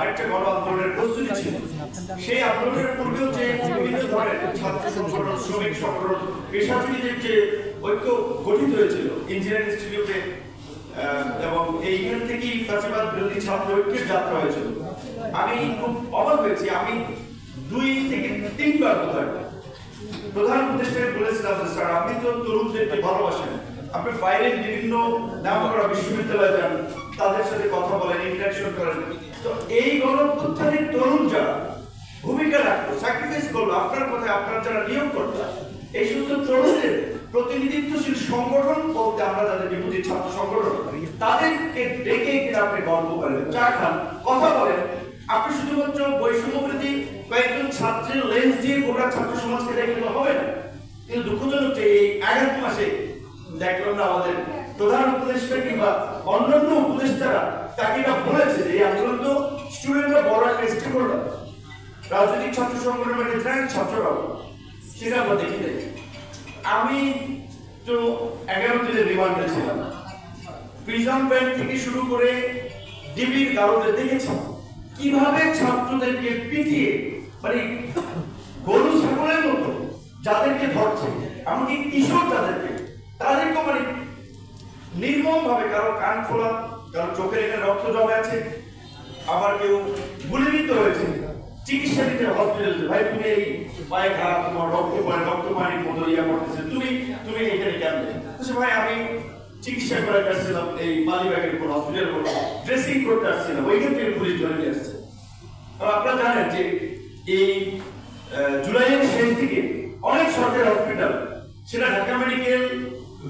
আরেকটা গণ আন্দোলনের প্রস্তুতি ছিল। সেই আন্দোলনের পূর্বেও যে বিভিন্ন ধরনের ছাত্র সংগঠন, শ্রমিক সংগঠন, পেশাজীবীদের যে ঐক্য গঠিত হয়েছিল, ইঞ্জিনিয়ারিং ইনস্টিটিউটে এবং এইখান থেকেই ফ্যাসিবাদ বিরোধী ছাত্র ঐক্যের যাত্রা হয়েছিল। আমি খুব অবাক হয়েছি, আমি দুই থেকে তিনবার বোধহয় প্রধান উপদেষ্টাকে বলেছিলাম যে, স্যার, আপনি তো তরুণদেরকে ভালোবাসেন। আপনি বাইরে বিভিন্ন নাম করা বিশ্ববিদ্যালয়ে যান, তাদের সাথে কথা বলেন ইন্টারাকশন করেন। তো এই গণঅভ্যুত্থানের তরুণ যারা, ভূমিকা রাখতো স্যাক্রিফাইস করল, আপনার কথায় আপনার যারা নিয়োগ করতো এই সমস্ত তরুণদের প্রতিনিধিত্বশীল সংগঠন বলতে আমরা যাদেরকে বুঝি ছাত্র সংগঠন, তাদেরকে ডেকে কিনা আপনি গল্প করেন, চা খান, কথা বলেন। আপনি শুধুমাত্র বৈষম্য বিরোধী কয়েকজন ছাত্রের লেন্স দিয়ে গোটা ছাত্র সমাজকে দেখলে হবে না। কিন্তু দুঃখজনক যে এই এগারো মাসে দেখলাম না আমাদের প্রধান উপদেষ্টা কিংবা অন্যান্য উপদেষ্টারা তাকে এটা বলেছে যে এই আন্দোলন তো স্টুডেন্টরা বড় একটা স্টেক করল। রাজনৈতিক ছাত্র সংগঠনের জানেন ছাত্ররাও সেটা আমরা দেখি নাই। আমি তো এগারো দিনের রিমান্ডে ছিলাম। প্রিজন ব্যাংক থেকে শুরু করে ডিবির কারণে দেখেছি কীভাবে ছাত্রদেরকে পিটিয়ে মানে গরু, ছাগলের মতো যাদেরকে ধরছে, এমনকি কিশোর যাদেরকে তাদেরকে মানে নির্মম ভাবে কারও কান খোলা, কারও চোখের এখানে রক্ত জমে আছে, আবার কেউ গুলিবিদ্ধ হয়েছে, চিকিৎসা দিতে হসপিটালে ভাই, তুমি এই পায়ে খারাপ, তোমার রক্ত পায় রক্ত পানির মতো করতেছে। তুমি তুমি এখানে কেন? বলছে ভাই, আমি চিকিৎসা করে আসছিলাম, এই মালিবাগের কোন হসপিটাল ড্রেসিং করতে আসছিলাম। ওইখান থেকে পুলিশ ধরে নিয়ে আসছে। আপনারা জানেন যে এই জুলাইয়ের শেষ দিকে অনেক সরকারি হসপিটাল সেটা ঢাকা মেডিকেল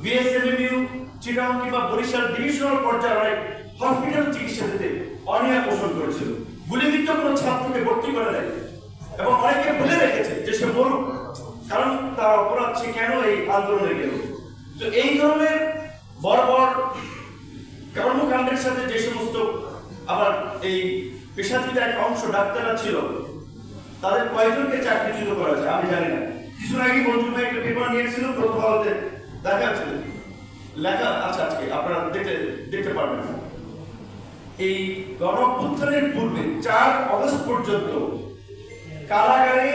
বিএসএমইউ চিটাং কিংবা বরিশাল ডিভিশনাল পর্যায়ে হসপিটাল চিকিৎসা দিতে অনীহা পোষণ করেছিল। গুলিবিদ্ধ কোনো ছাত্রকে ভর্তি করে দেয় এবং অনেকে বলে রেখেছে যে সে মরুক, কারণ তার অপরাধ সে কেন এই আন্দোলনে গেল? তো এই ধরনের বড় বড় কর্মকাণ্ডের সাথে যে সমস্ত আবার এই পেশাজীবীদের একটা অংশ ডাক্তাররা ছিল, তাদের কয়জনকে চাকরিচ্যুত করা হয়েছে আমি জানি না। কিছুদিন আগে মঞ্জুর ভাই একটা পেপার নিয়েছিল, প্রথম আলোতে দেখা লেখা আছে আজকে, আপনারা দেখতে দেখতে পারবেন। এই গণ অভ্যুত্থানের পূর্বে চার অগস্ট পর্যন্ত কারাগারে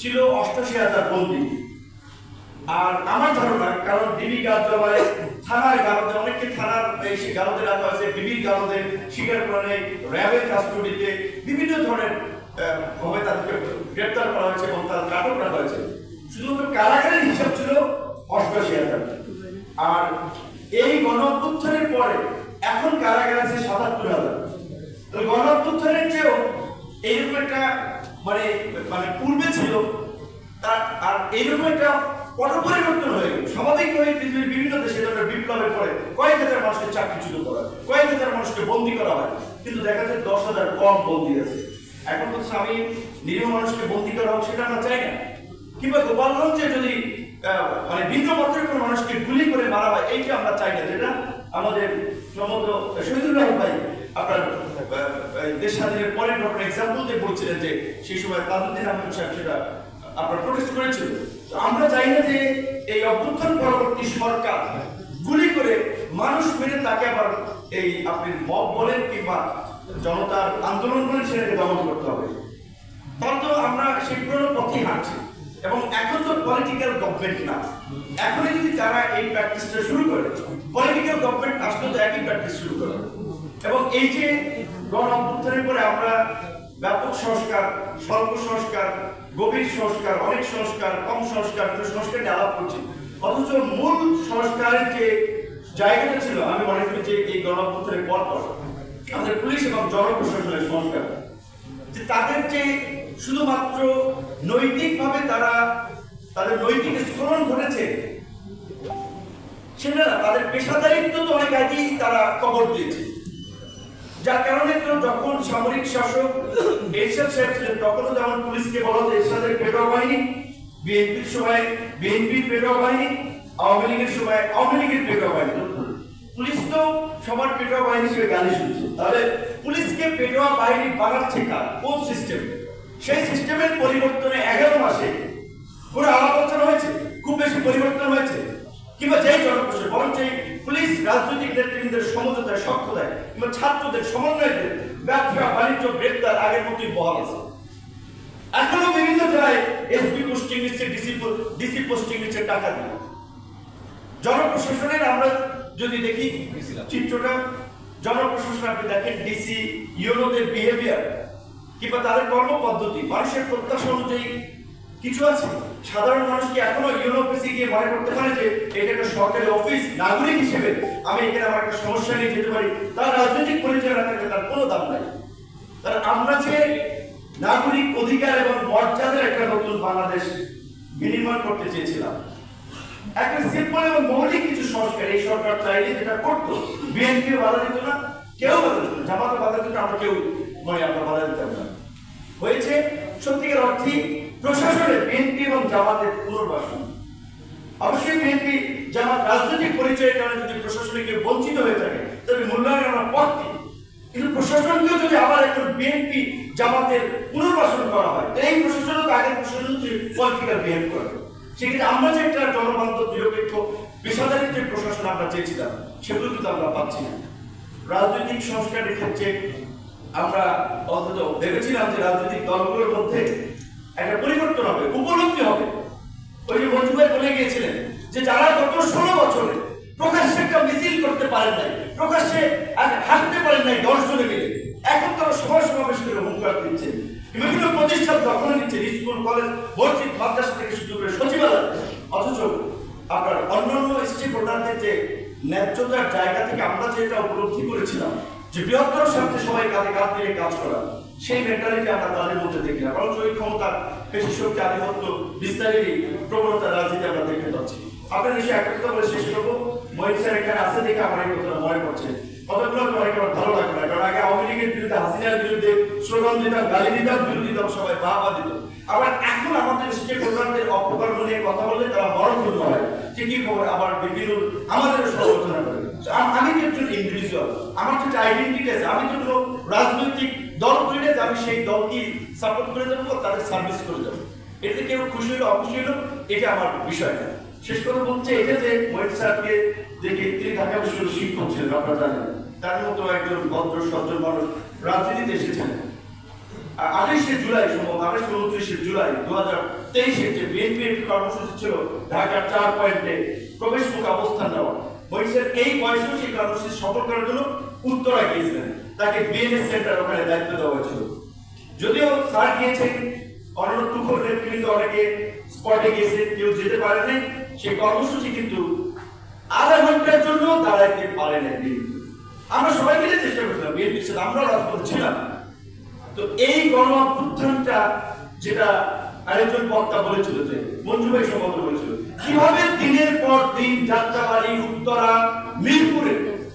ছিল অষ্টাশি হাজার বন্দী। আর আমার ধারণা, কারণ ডিবি কার্যালয়ে থানার গারদে অনেককে থানার এই সে গারদে রাখা হয়েছে ডিবির গারদে স্বীকার করে র্যাবের কাস্টডিতে বিভিন্ন ধরনের ভাবে তাদেরকে গ্রেপ্তার করা হয়েছে এবং তাদের আটক রাখা হয়েছে। শুধুমাত্র কারাগারের হিসাব ছিল অষ্টাশি আর এই গণ অভ্যুত্থানের পরে এখন কারাগার আছে সাতাত্তর হাজার। তো গণ অভ্যুত্থানের চেয়েও এইরকম একটা মানে মানে পূর্বে ছিল, তার, আর এইরকম একটা পট পরিবর্তন হয়ে গেল। স্বাভাবিকভাবে পৃথিবীর বিভিন্ন দেশে ধরনের বিপ্লবের পরে কয়েক হাজার মানুষকে চাকরিচ্যুত করা হয়, কয়েক হাজার মানুষকে বন্দি করা হয়, কিন্তু দেখা যায় দশ হাজার কম বন্দি আছে। এখন তো আমি নিরীহ মানুষকে বন্দি করা হোক, সেটা আমরা চাই না। কিংবা গোপালগঞ্জে যদি মানে ভিন্ন মতের কোনো মানুষকে গুলি করে মারা হয়, এইটা আমরা চাই না, যেটা আমাদের সম্ভবত শহীদুল্লাহ ভাই আপনার দেশ স্বাধীনের পরের ঘটনা এক্সাম্পল দিয়ে বলছিলেন যে সেই সময় সাহেব সেটা আপনার প্রোটেস্ট করেছিল। তো আমরা চাই না যে এই অভ্যুত্থান পরবর্তী সরকার গুলি করে মানুষ মেরে তাকে আবার এই আপনি মব বলেন কিংবা জনতার আন্দোলন বলেন সেটাকে দমন করতে হবে। তাহলে তো আমরা সেই পুরোনো পথে হাঁটছি। এবং এখন তো পলিটিক্যাল গভর্নমেন্ট না। এখনই যদি তারা এই প্র্যাকটিসটা শুরু করে পলিটিক্যাল গভর্নমেন্ট আসলে তো একই প্র্যাকটিস শুরু করে। এবং এই যে গণ অভ্যুত্থানের পরে আমরা ব্যাপক সংস্কার, স্বল্প সংস্কার, গভীর সংস্কার, অনেক সংস্কার, কম সংস্কার সংস্কার আলাপ করছি। অথচ মূল সংস্কারের যে জায়গাটা ছিল, আমি মনে করি যে এই গণ অভ্যুত্থানের পর পর আমাদের পুলিশ এবং জনপ্রশাসনের সংস্কার। তাদের যে শুধুমাত্র নৈতিকভাবে তারা তাদের নৈতিক স্খলন ঘটেছে, সেটা তাদের পেশাদারিত্ব তো অনেক আগেই তারা কবর দিয়েছে। যার কারণে তো যখন সামরিক শাসক এরশাদ সাহেব ছিলেন, তখনও যেমন পুলিশকে বলা হতো, এরশাদের পেটোয়া বাহিনী, বিএনপির সময় বিএনপির পেটোয়া বাহিনী, আওয়ামী লীগের সময় আওয়ামী লীগের পেটোয়া বাহিনী। পুলিশ তো সবার পেটোয়া বাহিনী হিসেবে গালি শুনছে। তাহলে পুলিশকে পেটোয়া বাহিনী বানাচ্ছে কার? কোন সিস্টেম? সেই সিস্টেমের পরিবর্তনে এগারো মাসে আলাপ আলোচনা হয়েছে, খুব বেশি পরিবর্তন হয়েছে। কিংবা যেই জনপ্রশাসন বরঞ্চ পুলিশ, রাজনৈতিক নেতৃবৃন্দের সমঝোতায় সক্ষতায় কিংবা ছাত্রদের সমন্বয়দের ব্যবসা, বাণিজ্য, গ্রেপ্তার, আগের মতোই বহাল আছে। এখনও বিভিন্ন জেলায় এসপি পোস্টিং নিচ্ছে, ডিসি ডিসি পোস্টিং নিচ্ছে টাকা দিয়ে। জনপ্রশাসনের আমরা যদি দেখি, চিত্রটা জনপ্রশাসন আপনি দেখেন ডিসি ইউনোদের বিহেভিয়ার কিংবা তাদের কর্মপদ্ধতি, মানুষের প্রত্যাশা অনুযায়ী কিছু আছে? সাধারণ মানুষ কি এখনও ইউনো অফিসে গিয়ে মনে করতে পারে যে এটা একটা সরকারি অফিস নাগরিক হিসেবে আমি এখানে আমার একটা সমস্যা নিয়ে যেতে পারি? তার রাজনৈতিক পরিচয় থাকলে তার কোনো দাম নাই। তার আমরা যে নাগরিক অধিকার এবং মর্যাদার একটা নতুন বাংলাদেশ বিনির্মাণ করতে চেয়েছিলাম একটা সিম্পল এবং মৌলিক কিছু সংস্কার, এই সরকার চাইলে যেটা করতো বিএনপি বাধা দিত না, কেউ বাধা দিত না। জামাতে বাধা দিত আমরা কেউ মনে আমরা বাধা দিতাম না। হয়েছে সত্যিকার অর্থে প্রশাসনের বিএনপি এবং জামাতের পুনর্বাসন। অবশ্যই বিএনপি জামাত রাজনৈতিক পরিচয়ের কারণে যদি প্রশাসনিক বঞ্চিত হয়ে থাকে, তবে মূল্যায়ন আমরা পথ দিই। কিন্তু প্রশাসনকেও যদি আবার এখন বিএনপি জামাতের পুনর্বাসন করা হয় এই প্রশাসনও তো আগের প্রশাসন পলিটিক্যাল বিহেভ করে। সেক্ষেত্রে আমরা যে একটা জনবান্ধব নিরপেক্ষ পেশাদারি যে প্রশাসন আমরা চেয়েছিলাম, সেগুলো কিন্তু আমরা পাচ্ছি না। রাজনৈতিক সংস্কারের ক্ষেত্রে আমরা অন্তত ভেবেছিলাম যে রাজনৈতিক দলগুলোর মধ্যে একটা পরিবর্তন হবে, উপলব্ধি হবে। ওই যে মঞ্জু বলে গিয়েছিলেন যে যারা গত ষোলো বছরে প্রকাশ্যে একটা মিছিল করতে পারেন নাই, প্রকাশ্যে হাঁটতে পারেন নাই দশ জনে মিলে, এখন তারা সভা সমাবেশ করে হুঙ্কার দিচ্ছে। বিভিন্ন প্রতিষ্ঠান দখল নিচ্ছে স্কুল, কলেজ, মসজিদ, মাদ্রাসা থেকে শুরু করে সচিবালয়। অথচ আপনার অন্যান্য স্টেক হোল্ডারদের যে ন্যায্যতার জায়গা থেকে আমরা যেটা উপলব্ধি করেছিলাম, যে বৃহত্তর স্বার্থে সবাই কাঁধে কাঁধ মিলিয়ে কাজ করা, সেই মেন্টালিটি আমরা তাদের মধ্যে দেখি না। কারণ ওই ক্ষমতা পেশি শক্তি, আধিপত্য বিস্তারেরই প্রবণতা রাজনীতি আমরা দেখতে পাচ্ছি। আপনার একটা কথা বলে শেষ করব। মহিত স্যার এখানে আছে দেখে আমার এই কথাটা মনে পড়ছে। কথাগুলো অনেক আমার ভালো লাগবে না? কারণ আগে আওয়ামী লীগের বিরুদ্ধে, হাসিনার বিরুদ্ধে স্লোগান দিতাম গালি দিতাম বিরোধী দিতাম সবাই বাহবা দিত। আবার এখন আমাদের স্টেক হোল্ডারদের অপকর্ম নিয়ে কথা বললে তারা বড় মরণপূর্ণ হয়। যে কি খবর? আবার বিভিন্ন আমাদের সমালোচনা করে। আমি তো একজন ইন্ডিভিজুয়াল আমার তো আইডেন্টিটি আছে। আমি তো কোনো রাজনৈতিক দল করি না যে আমি সেই দলকে সাপোর্ট করে দেবো তাদের সার্ভিস করে দেবো। এতে কেউ খুশি হলো অখুশি হলো এটা আমার বিষয় না। শেষ কথা বলছে এটা যে মহিত স্যারকে দেখে তিনি ঢাকা বিশ্ববিদ্যালয়ের শিক্ষক ছিলেন, আপনারা জানেন। তার মতো একজন ভদ্র, সজ্জন মানুষ রাজনীতিতে এসেছেন। জুলাই উনত্রিশে জুলাই দু হাজার যে বিএনপি একটি কর্মসূচি ছিল ঢাকার চার পয়েন্টে প্রবেশমুখ অবস্থান নেওয়া এই সেই কর্মসূচি সফল করার জন্য উত্তরা গিয়েছিলেন তাকে বিএনএস সেন্টার ওখানে দায়িত্ব দেওয়া হয়েছিল যদিও স্যার গিয়েছেন অন্য তুখর নেতৃবৃন্দ অনেকে স্পটে গিয়েছে কেউ যেতে পারে নাই সেই কর্মসূচি কিন্তু আধা ঘণ্টার জন্য দাঁড়াইতে পারে নাই আমরা সবাই মিলে চেষ্টা করছিলাম বিএনপি ছিল আমরাও রাজপথে ছিলাম তো এই যেটা আরেকজন বক্তা বলেছিল যে, মঞ্জু ভাই বলেছিল, কীভাবে দিনের পর দিন উত্তরা, মিরপুরে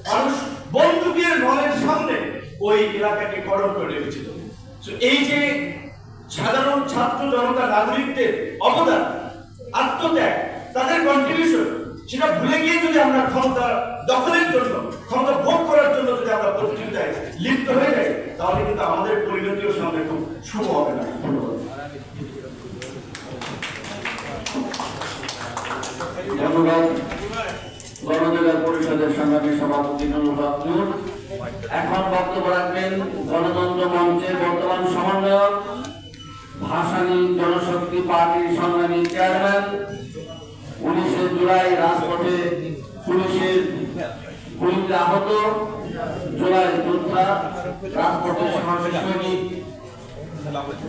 মানুষ বন্দুকের নলের সামনে ওই এলাকাকে করণ করে রেখেছিল। এই যে সাধারণ ছাত্র জনতা, নাগরিকদের অবদান, আত্মত্যাগ, তাদের কন্ট্রিবিউশন সেটা ভুলে গিয়ে যদি আমরা ক্ষমতা দখলের জন্য, ক্ষমতা ভোগ করার জন্য যদি আমরা প্রতিযোগিতায় লিপ্ত হয়ে যাই, তাহলে কিন্তু আমাদের পরিণতিও সামনে খুব শুভ হবে না। ধন্যবাদ। ধন্যবাদ। পরিষদের সংগ্রামী সভাপতি নুরুল এখন বক্তব্য রাখবেন গণতন্ত্র মঞ্চের বর্তমান সমন্বয়ক ভাসানী জনশক্তি পার্টির সংগ্রামী চেয়ারম্যান জুলাই রাজপথে পুলিশের গুলিতে আহত জুলাই যোদ্ধা রাজপথে সৈনিক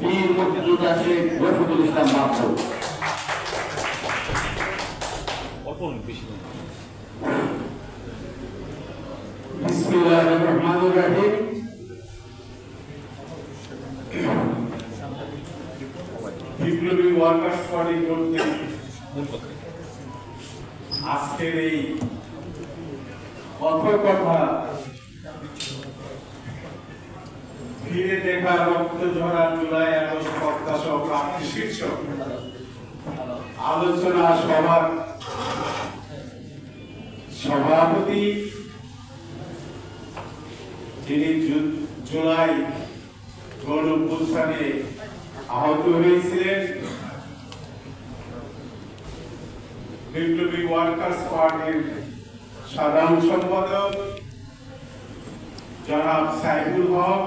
বীর মুক্তিযোদ্ধা শেখ রফিকুল ইসলাম রহমানির বিপ্লবী ওয়ার্কার্স পার্টি কর্তৃক আজকের এই কথ কথা ফিরে দেখা রক্ত ঝরা জুলাই আগস্ট প্রত্যাশা প্রাপ্তি শীর্ষক আলোচনা সভার সভাপতি যিনি জুলাই গণ আহত হয়েছিলেন বিপ্লবী ওয়ার্কার্স পার্টির সাধারণ সম্পাদক জনাব সাইবুল হক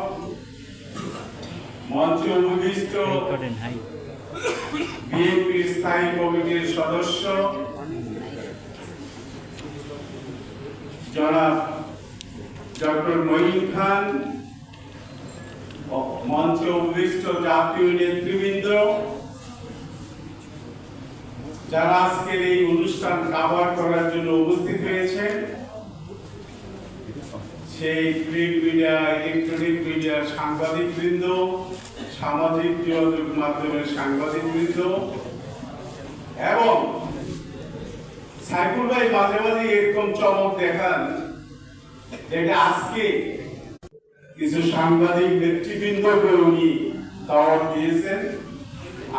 মঞ্চে উপবিষ্ট বিএনপির স্থায়ী কমিটির সদস্য জনাব ডক্টর মঈন খান মঞ্চে উপবিষ্ট জাতীয় নেতৃবৃন্দ যারা আজকের এই অনুষ্ঠান কাভার করার জন্য উপস্থিত হয়েছেন, সেই প্রিন্ট মিডিয়া ইলেকট্রনিক মিডিয়ার সাংবাদিক বৃন্দ সামাজিক যোগাযোগ মাধ্যমের সাংবাদিক বৃন্দ এবং সাইফুল ভাই মাঝে মাঝে এরকম চমক দেখান যেটা আজকে কিছু সাংবাদিক নেতৃবৃন্দকে উনি দাওয়াত দিয়েছেন।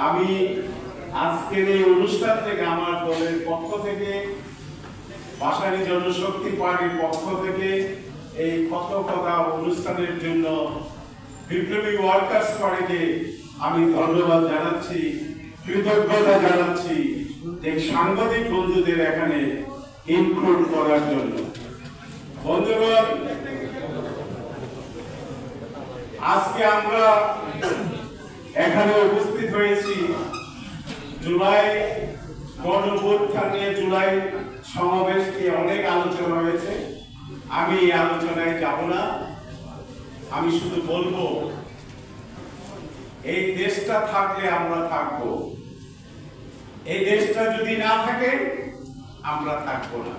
আমি আজকের এই অনুষ্ঠান থেকে আমার দলের পক্ষ থেকে ভাষানী জনশক্তি পার্টির পক্ষ থেকে এই কথকতা অনুষ্ঠানের জন্য বিপ্লবী ওয়ার্কার্স পার্টিকে আমি ধন্যবাদ জানাচ্ছি, কৃতজ্ঞতা জানাচ্ছি এই সাংবাদিক বন্ধুদের এখানে ইনক্লুড করার জন্য। বন্ধুগণ, আজকে আমরা এখানে উপস্থিত হয়েছি জুলাই গণভোটখান জুলাই সমাবেশ নিয়ে অনেক আলোচনা হয়েছে। আমি এই আলোচনায় যাব না। আমি শুধু বলব, এই দেশটা থাকলে আমরা থাকব। এই দেশটা যদি না থাকে, আমরা থাকব না।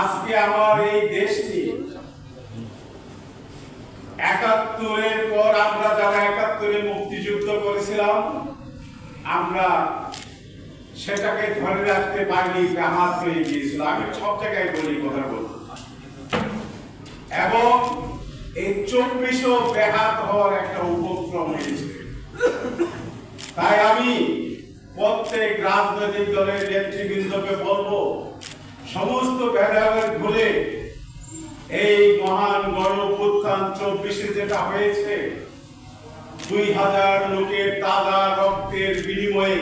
আজকে আমার এই দেশটি একাত্তরের পর আমরা যারা একাত্তরে মুক্তিযুদ্ধ করেছিলাম আমরা সেটাকে ধরে রাখতে পারিনি হাত হয়ে গিয়েছিল। আমি সব জায়গায় বলি, কথা বলব এবং এই চব্বিশও ব্যাহাত হওয়ার একটা উপক্রম হয়েছে। তাই আমি প্রত্যেক রাজনৈতিক দলের নেতৃবৃন্দকে বলব, সমস্ত ভেদাভেদ ভুলে এই মহান গণপুত্থান চব্বিশে যেটা হয়েছে দুই হাজার লোকের তাজা রক্তের বিনিময়ে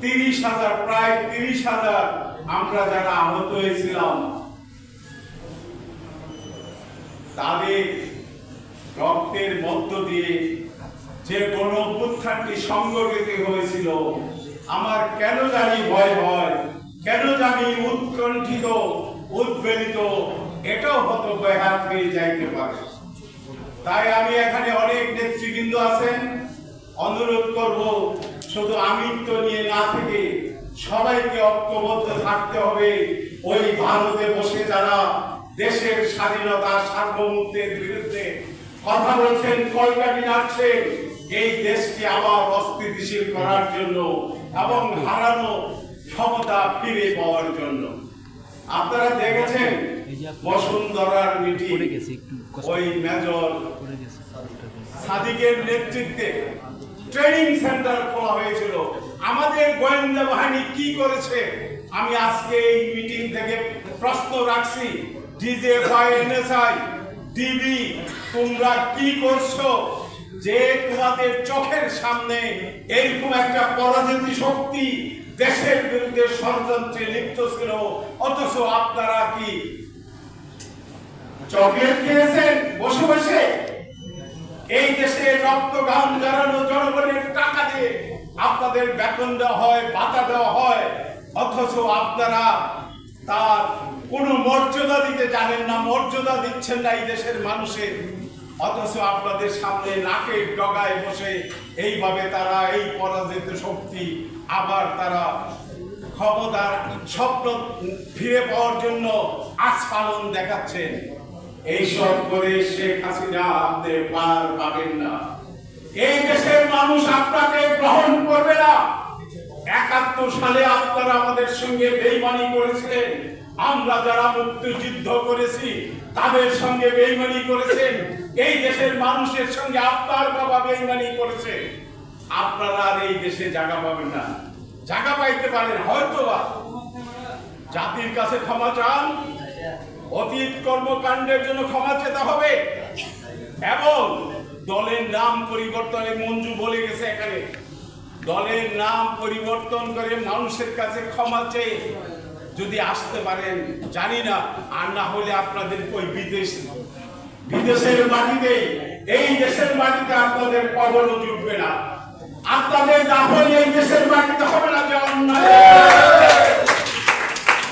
তিরিশ হাজার, প্রায় তিরিশ হাজার আমরা যারা আহত হয়েছিলাম, তাদের রক্তের মধ্য দিয়ে যে গণ অভ্যুত্থানটি সংগঠিত হয়েছিল, আমার কেন জানি ভয় হয়, কেন জানি উৎকণ্ঠিত, উদ্বেলিত, এটাও ব্যাঘাত হয়ে যাইতে পারে। তাই আমি এখানে অনেক নেতৃবৃন্দ আছেন। অনুরোধ করব, শুধু আমিত্ব নিয়ে না থেকে সবাইকে ঐক্যবদ্ধ থাকতে হবে। ওই ভারতে বসে যারা দেশের স্বাধীনতা, সার্বভৌমত্বের বিরুদ্ধে কথা বলছেন কলকাটি নাড়ছেন এই দেশকে আবার অস্থিতিশীল করার জন্য এবং হারানো ক্ষমতা ফিরে পাওয়ার জন্য। আপনারা দেখেছেন বসুন্ধরার মিটিং। ওই মেজর সাদিকের নেতৃত্বে ট্রেনিং সেন্টার খোলা হয়েছিল। আমাদের গোয়েন্দা বাহিনী কি করেছে? আমি আজকে এই মিটিং থেকে প্রশ্ন রাখছি। এনএসআই ডিবি তোমরা কি করছ? যে তোমাদের চোখের সামনে এরকম একটা পরাজিত শক্তি দেশের বিরুদ্ধে ষড়যন্ত্রে লিপ্ত ছিল অথচ আপনারা কি চকলেট খেয়েছেন বসে বসে এই দেশে রক্ত গান জড়ানো জনগণের টাকা দিয়ে আপনাদের বেতন দেওয়া হয়, ভাতা দেওয়া হয়। অথচ আপনারা তার কোনো মর্যাদা দিতে জানেন না, মর্যাদা দিচ্ছেন না এই দেশের মানুষের। অথচ আপনাদের সামনে নাকের ডগায় বসে এইভাবে তারা এই পরাজিত শক্তি আবার তারা ক্ষমতার স্বপ্ন ফিরে পাওয়ার জন্য আস্ফালন দেখাচ্ছেন। এইসব করে শেখ হাসিনা আপনি পার পাবেন না। এই দেশের মানুষ আপনাকে গ্রহণ করবে না। একাত্তর সালে আপনারা আমাদের সঙ্গে বেইমানি করেছিলেন। আমরা যারা মুক্তিযুদ্ধ করেছি, তাদের সঙ্গে বেইমানি করেছেন। এই দেশের মানুষের সঙ্গে আপনার বাবা বেইমানি করেছে। আপনারা আর এই দেশে জায়গা পাবেন না। জায়গা পাইতে পারেন হয়তো বা জাতির কাছে ক্ষমা চান অতীত কর্মকাণ্ডের জন্য ক্ষমা চেতে হবে। এবং দলের নাম পরিবর্তনে মঞ্জু বলে গেছে এখানে। দলের নাম পরিবর্তন করে মানুষের কাছে ক্ষমা চেয়ে যদি আসতে পারেন, জানি না, আর না হলে আপনাদের ওই বিদেশ বিদেশের মাটিতে, এই দেশের মাটিতে আপনাদের কবরও জুটবে না। আপনাদের দাফন এই দেশের মাটিতে হবে না যে অন্যায়।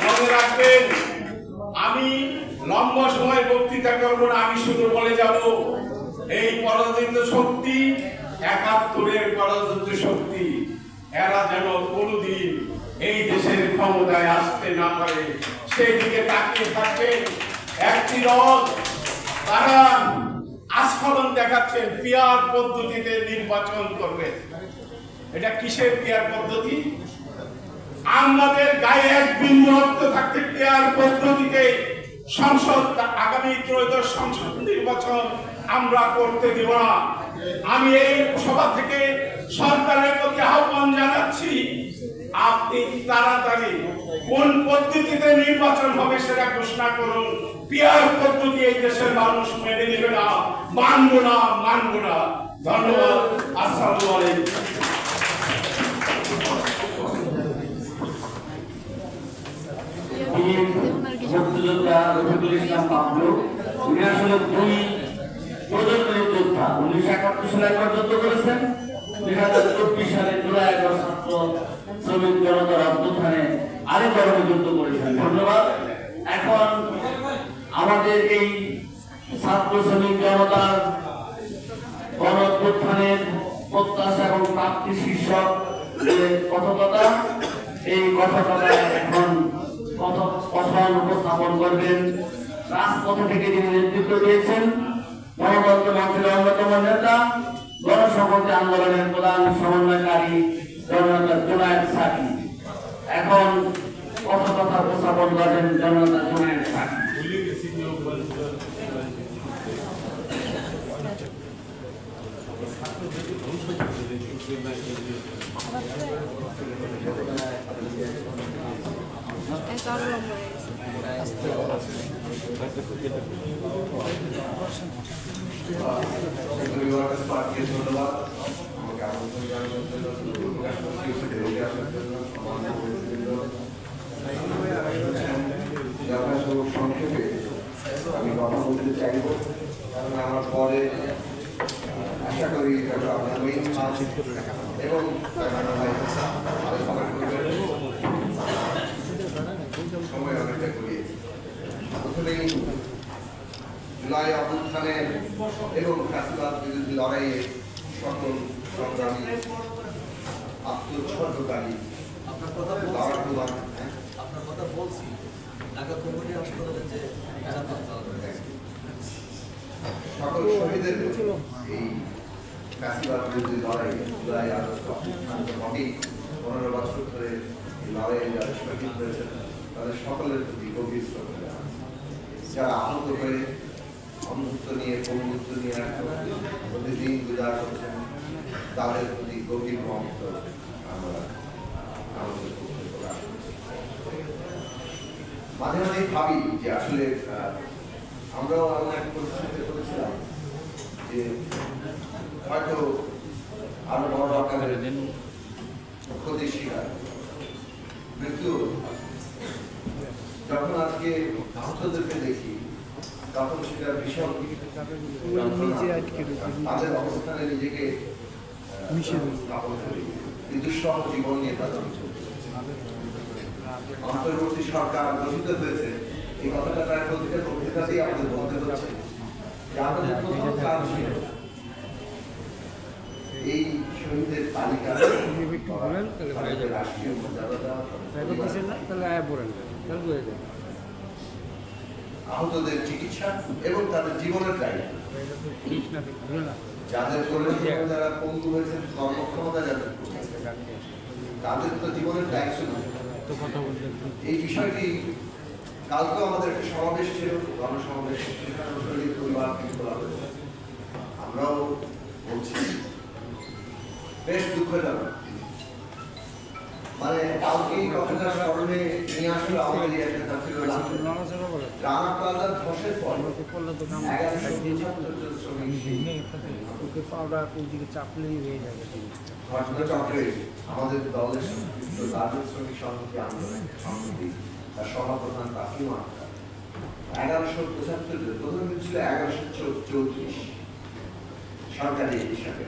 মনে রাখবেন, আমি লম্বা সময় বক্তৃতা করব না, আমি শুধু বলে যাব, এই পরাজিত শক্তি, একাত্তরের পরাজিত শক্তি, এরা যেন কোনোদিন এই দেশের ক্ষমতায় আসতে না পারে। সেই দিকে তাকিয়ে থাকবেন একটি দল, তারা আস্ফলন দেখাচ্ছেন, পিয়ার পদ্ধতিতে নির্বাচন করবে। এটা কিসের পিয়ার পদ্ধতি? আমাদের গায়ে এক বিন্দু রক্ত থাকতে পেয়ার পদ্ধতিতে সংসদ আগামী ত্রয়োদশ সংসদ নির্বাচন আমরা করতে দেব না। আমি এই সভা থেকে সরকারের প্রতি আহ্বান জানাচ্ছি, আপনি তাড়াতাড়ি কোন পদ্ধতিতে নির্বাচন হবে সেটা ঘোষণা করুন। পিয়ার পদ্ধতি এই দেশের মানুষ মেনে নেবে না, মানব না মানব না। ধন্যবাদ, আসসালামু আলাইকুম। বীর এখন আমাদের এই ছাত্র শ্রমিক জনতার প্রত্যাশা এবং প্রাপ্তি শীর্ষক যে কথকতা, এই কথকতা এখন কথ কথন উপস্থাপন করবেন। রাজপথ থেকে যিনি নেতৃত্ব দিয়েছেন গণতন্ত্র মন্ত্রীর অন্যতম নেতা গণসংহতি আন্দোলনের প্রধান সমন্বয়কারী জননেতা জুনায়দ সাকি। এখন কথকতা উপস্থাপন করবেন জননেতা জুনায়দ সাকি। এটা আরও লম্বা হয়ে গেছে সংক্ষেপে আমি কথা বলতে চাইব কারণ আমার পরে আশা করি এবং আলোচনা করবেন সময় অনেকটা করিয়েছি প্রথমেই জুলাই অভ্যুত্থানে এবং ফ্যাসিবাদ বিরোধী লড়াইয়ে সকল সংগ্রামী আত্মোৎসর্গকারী আপনার কথা বলছি। লড়াকুয়ার আপনার কথা বলছি। ঢাকা কমিটি হাসপাতালে যে সকল শহীদের এই ফ্যাসিবাদ বিরোধী লড়াই জুলাই আগস্ট অনেক পনেরো বছর ধরে লড়াইয়ে যারা শহীদ হয়েছেন তাদের সকলের প্রতি গভীর শ্রদ্ধা যারা আহত হয়ে অন্ধত্ব নিয়ে পঙ্গুত্ব নিয়ে প্রতিদিন গুজার করছেন, তাদের প্রতি গভীর মমত আমরা, আমাদের মাঝে মাঝে ভাবি যে আসলে আমরাও এমন এক পরিস্থিতিতে পড়েছিলাম যে হয়তো আরও বড় আকারের ক্ষতির মৃত্যু, যখন আজকে আহতদেরকে দেখি তখন সেটা ভীষণ যন্ত্রণা। তাদের অবস্থানে নিজেকে আহ, স্থাপন করি। এই দুঃসহ জীবন নিয়ে তাদের অন্তর্বর্তী সরকার গঠিত হয়েছে। এই কথাটা প্রায় প্রতিটা বক্তৃতাতেই আমাদের বলতে হচ্ছে। আমাদের প্রথম কাজ ছিল এই শহীদের তালিকা তাদের রাষ্ট্রীয় মর্যাদা দেওয়া, তাদের পরিবার, আহতদের চিকিৎসা এবং তাদের জীবনের দায়িত্ব। যাদের পঙ্গু কর্মক্ষমতা যাদের তাদের তো জীবনের দায়িত্ব নেই এই বিষয়টি কালকে আমাদের একটা সমাবেশ ছিল, গণসমাবেশ। আমরাও বলছি, বেশ দুঃখজনক। মানে কাউকেই কথাটা স্মরণে নিয়ে আসলো আমাদের। রানা। প্লাজার ধসের পর। এগারোশো পঁচাত্তর জন পাউডার ওইদিকে চাপলেই হয়ে যাবে। ঘটনাচক্রে আমাদের দলের সংযুক্ত শ্রমিক সংহতি আন্দোলন সংহতি তার সভাপ্রধান তাসলিম আক্তার। এগারোশো পঁচাত্তর জন ছিল এগারোশো চৌত্রিশ সরকারি হিসাবে।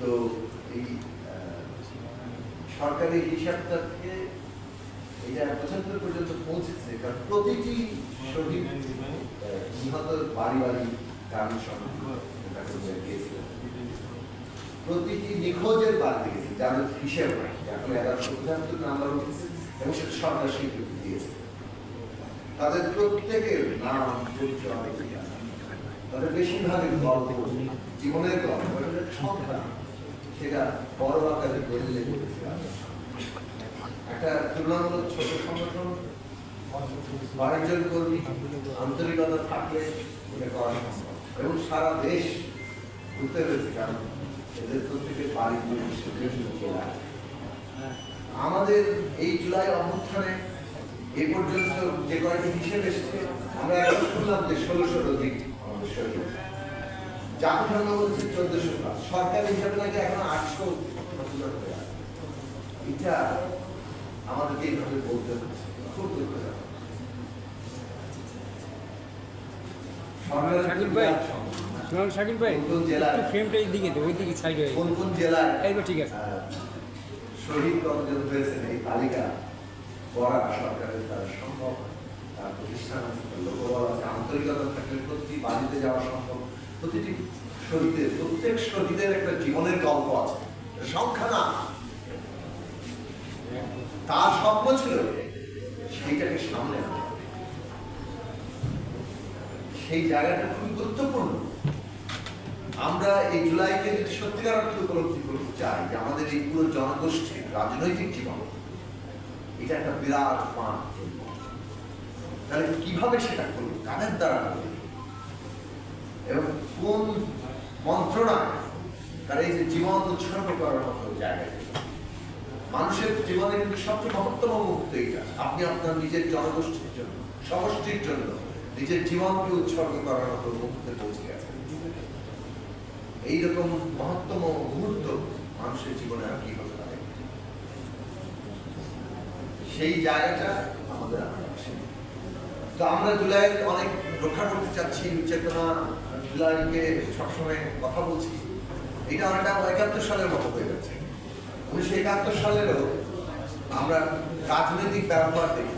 তো এই সরকারি হিসাবটা থেকে এটা পঁচাত্তর পর্যন্ত পৌঁছেছে, কারণ প্রতিটি শহীদ নিহত বাড়ি বাড়ি গান প্রতিটি নিখোঁজের বাড়িতে গেছে যাদের হিসেব এখন এগারোশো পঁচাত্তর নাম্বার উঠেছে এবং সেটা সরকার স্বীকৃতি দিয়েছে। তাদের প্রত্যেকের নাম তাদের বেশিরভাগের গল্প, জীবনের গল্প, এটা একটা সংখ্যা না। সেটা বড় আকারে বললে বলেছে একটা তুলনামূলক ছোট সংগঠন বাণিজ্য কর্মী, আন্তরিকতা থাকলে এটা করা সম্ভব। এবং সারা দেশ ঘুরতে হয়েছে কারণ এদের প্রত্যেকের বাড়ি আমাদের এই জুলাই অভ্যুত্থানে এ পর্যন্ত যে কয়েকটি হিসেব এসেছে, আমরা এখন শুনলাম যে ষোলোশোর অধিক শহীদ জাতিসংঘ বলছে চোদ্দশো প্লাস সরকারি হিসাবে নাকি এখন আটশো এটা আমাদেরকে এইভাবে বলতে হচ্ছে খুব দুঃখজনক সরকারের শাকিল ভাই। বিরাট সমস্যা। সুনাম শাকিল ভাই কোন কোন জেলায় একটু ফ্রেমটা এই দিকে দে ওই দিকে সাইড হয়ে কোন কোন জেলায় এইবার ঠিক আছে। আহ, শহীদ কতজন হয়েছেন এই তালিকা করা সরকারের দ্বারা সম্ভব তার প্রতিষ্ঠান আছে লোকবল আছে আন্তরিকতা থাকলে প্রতিটি বাড়িতে যাওয়া সম্ভব প্রতিটি শহীদের প্রত্যেক শহীদের একটা জীবনের গল্প আছে। সংখ্যা না। তার স্বপ্ন ছিল সেইটাকে সামনে। সেই জায়গাটা খুব গুরুত্বপূর্ণ। আমরা এই জুলাইকে যদি সত্যিকার অর্থে উপলব্ধি করতে চাই যে আমাদের এই পুরো জনগোষ্ঠীর রাজনৈতিক জীবন, এটা একটা বিরাট মান। তাহলে কীভাবে সেটা করবে? কাদের দ্বারা করবে? কোন মন্ত্রণা তার এই যে জীবন উৎসর্গ করার মতো জায়গায়। মানুষের জীবনে কিন্তু সবচেয়ে মহত্তম মুহূর্ত এইটা। আপনি আপনার নিজের জনগোষ্ঠীর জন্য, সমষ্টির জন্য নিজের জীবনকে উৎসর্গ করার মতো মুহূর্তে পৌঁছে গেছে। এইরকম মহত্তম মুহূর্ত মানুষের জীবনে আর কি হতে পারে? সেই জায়গাটা আমাদের তো আমরা জুলাই অনেক রক্ষা করতে চাচ্ছি চেতনা জুলাইকে সবসময় কথা বলছি, এটা অনেকটা একাত্তর সালের মতো হয়ে যাচ্ছে। উনিশশো একাত্তর সালেরও আমরা রাজনৈতিক ব্যবহার দেখেছি